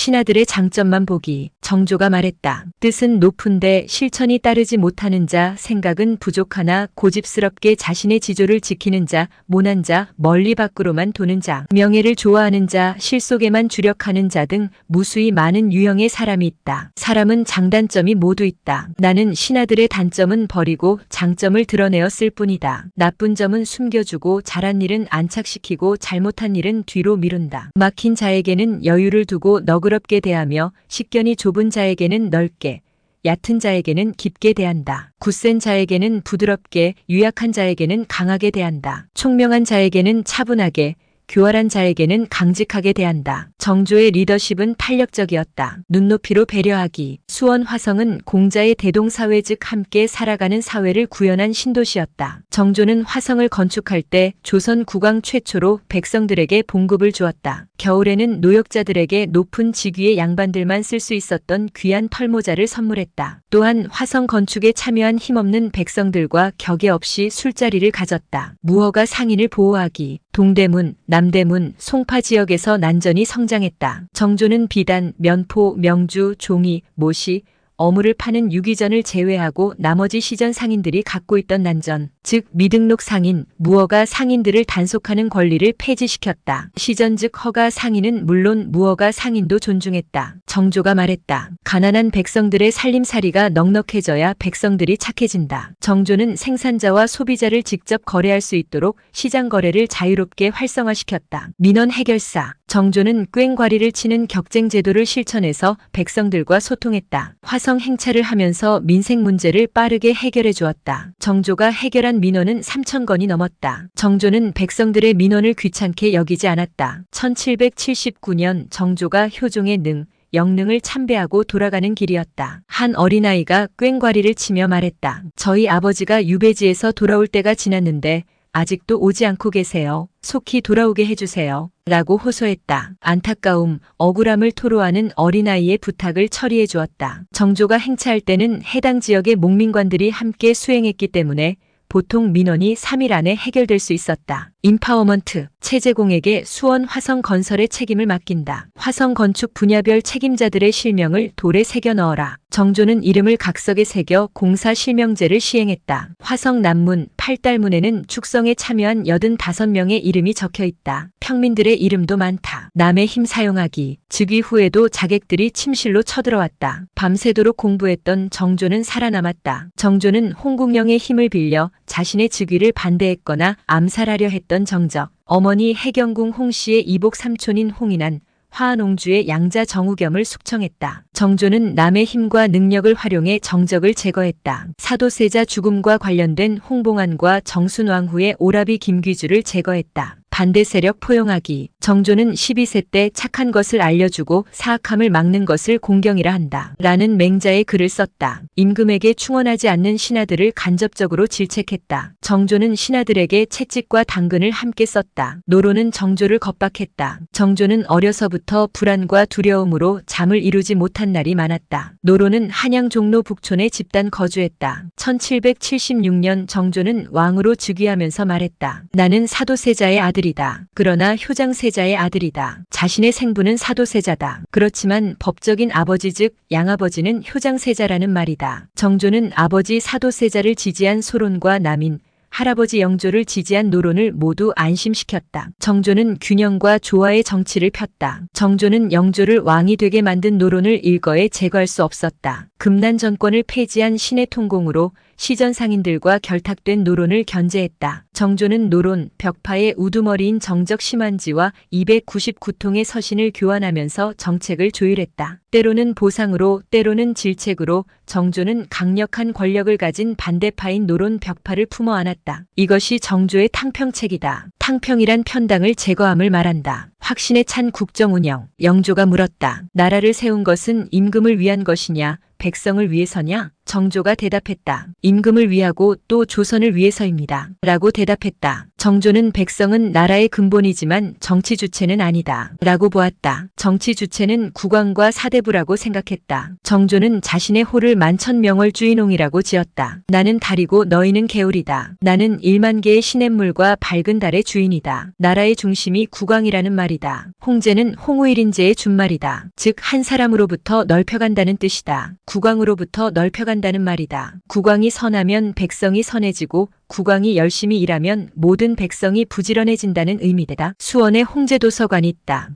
신하들의 장점만 보기. 정조가 말했다. 뜻은 높은데 실천이 따르지 못하는 자, 생각은 부족하나 고집스럽게 자신의 지조를 지키는 자, 모난 자, 멀리 밖으로만 도는 자, 명예를 좋아하는 자, 실속에만 주력하는 자 등 무수히 많은 유형의 사람이 있다. 사람은 장단점이 모두 있다. 나는 신하들의 단점은 버리고 장점을 드러내었을 뿐이다. 나쁜 점은 숨겨주고 잘한 일은 안착시키고 잘못한 일은 뒤로 미룬다. 막힌 자에게는 여유를 두고 너그 럽게 대하며 식견이 좁은 자에게는 넓게 얕은 자에게는 깊게 대한다. 굳센 자에게는 부드럽게, 유약한 자에게는 강하게 대한다. 총명한 자에게는 차분하게, 교활한 자에게는 강직하게 대한다. 정조의 리더십은 탄력적이었다. 눈높이로 배려하기. 수원 화성은 공자의 대동사회 즉 함께 살아가는 사회를 구현한 신도시였다. 정조는 화성을 건축할 때 조선 국왕 최초로 백성들에게 봉급을 주었다. 겨울에는 노역자들에게 높은 직위의 양반들만 쓸 수 있었던 귀한 털모자를 선물했다. 또한 화성 건축에 참여한 힘없는 백성들과 격에 없이 술자리를 가졌다. 무허가 상인을 보호하기. 동대문, 남 대문, 송파 지역에서 난전이 성장했다. 정조는 비단, 면포, 명주, 종이, 모시, 어물을 파는 유기전을 제외하고 나머지 시전 상인들이 갖고 있던 난전, 즉 미등록 상인, 무허가 상인들을 단속하는 권리를 폐지시켰다. 시전 즉 허가 상인은 물론 무허가 상인도 존중했다. 정조가 말했다. 가난한 백성들의 살림살이가 넉넉해져야 백성들이 착해진다. 정조는 생산자와 소비자를 직접 거래할 수 있도록 시장 거래를 자유롭게 활성화시켰다. 민원 해결사 정조는 꽹과리를 치는 격쟁 제도를 실천해서 백성들과 소통했다. 화성 행차를 하면서 민생 문제를 빠르게 해결해 주었다. 정조가 해결한 민원은 3천 건이 넘었다. 정조는 백성들의 민원을 귀찮게 여기지 않았다. 1779년 정조가 효종의 능, 영능을 참배하고 돌아가는 길이었다. 한 어린아이가 꽹과리를 치며 말했다. 저희 아버지가 유배지에서 돌아올 때가 지났는데 아직도 오지 않고 계세요. 속히 돌아오게 해주세요. 라고 호소했다. 안타까움, 억울함을 토로하는 어린아이의 부탁을 처리해 주었다. 정조가 행차할 때는 해당 지역의 목민관들이 함께 수행했기 때문에 보통 민원이 3일 안에 해결될 수 있었다. 인파워먼트, 체제공에게 수원 화성 건설의 책임을 맡긴다. 화성 건축 분야별 책임자들의 실명을 돌에 새겨 넣어라. 정조는 이름을 각석에 새겨 공사 실명제를 시행했다. 화성 남문, 팔달문에는 축성에 참여한 85명의 이름이 적혀 있다. 평민들의 이름도 많다. 남의 힘 사용하기. 즉위 후에도 자객들이 침실로 쳐들어왔다. 밤새도록 공부했던 정조는 살아남았다. 정조는 홍국영의 힘을 빌려 자신의 즉위를 반대했거나 암살하려 했던 정적. 어머니 해경궁 홍씨의 이복 삼촌인 홍인한 화한옹주의 양자 정우겸을 숙청했다. 정조는 남의 힘과 능력을 활용해 정적을 제거했다. 사도세자 죽음과 관련된 홍봉안과 정순왕후의 오라비 김귀주를 제거했다. 반대 세력 포용하기. 정조는 12세 때 착한 것을 알려주고 사악함을 막는 것을 공경이라 한다. 라는 맹자의 글을 썼다. 임금에게 충원하지 않는 신하들을 간접적으로 질책했다. 정조는 신하들에게 채찍과 당근을 함께 썼다. 노로는 정조를 겁박했다. 정조는 어려서부터 불안과 두려움으로 잠을 이루지 못한 날이 많았다. 노로는 한양 종로 북촌에 집단 거주했다. 1776년 정조는 왕으로 즉위하면서 말했다. 나는 사도세자의 아들이 다. 그러나 효장세자의 아들이다. 자신의 생부는 사도세자다. 그렇지만 법적인 아버지 즉 양아버지는 효장세자라는 말이다. 정조는 아버지 사도세자를 지지한 소론과 남인, 할아버지 영조를 지지한 노론을 모두 안심시켰다. 정조는 균형과 조화의 정치를 폈다. 정조는 영조를 왕이 되게 만든 노론을 일거에 제거할 수 없었다. 금난 정권을 폐지한 신의 통공으로 시전 상인들과 결탁된 노론을 견제했다. 정조는 노론, 벽파의 우두머리인 정적 심한지와 299통의 서신을 교환하면서 정책을 조율했다. 때로는 보상으로, 때로는 질책으로 정조는 강력한 권력을 가진 반대파인 노론 벽파를 품어 안았다. 이것이 정조의 탕평책이다. 탕평이란 편당을 제거함을 말한다. 확신에 찬 국정 운영. 영조가 물었다. 나라를 세운 것은 임금을 위한 것이냐? 백성을 위해서냐? 정조가 대답했다. 임금을 위하고 또 조선을 위해서입니다. 라고 대답했다. 정조는 백성은 나라의 근본이지만 정치 주체는 아니다. 라고 보았다. 정치 주체는 국왕과 사대부라고 생각했다. 정조는 자신의 호를 만천명월 주인홍이라고 지었다. 나는 달이고 너희는 개울이다. 나는 1만 개의 시냇물과 밝은 달의 주인이다. 나라의 중심이 국왕이라는 말이다. 홍제는 홍우일인제의 준말이다. 즉 한 사람으로부터 넓혀간다는 뜻이다. 국왕으로부터 넓혀간다는 말이다. 국왕이 선하면 백성이 선해지고 국왕이 열심히 일하면 모든 백성이 부지런해진다는 의미되다. 수원에 홍제도서관이 있다.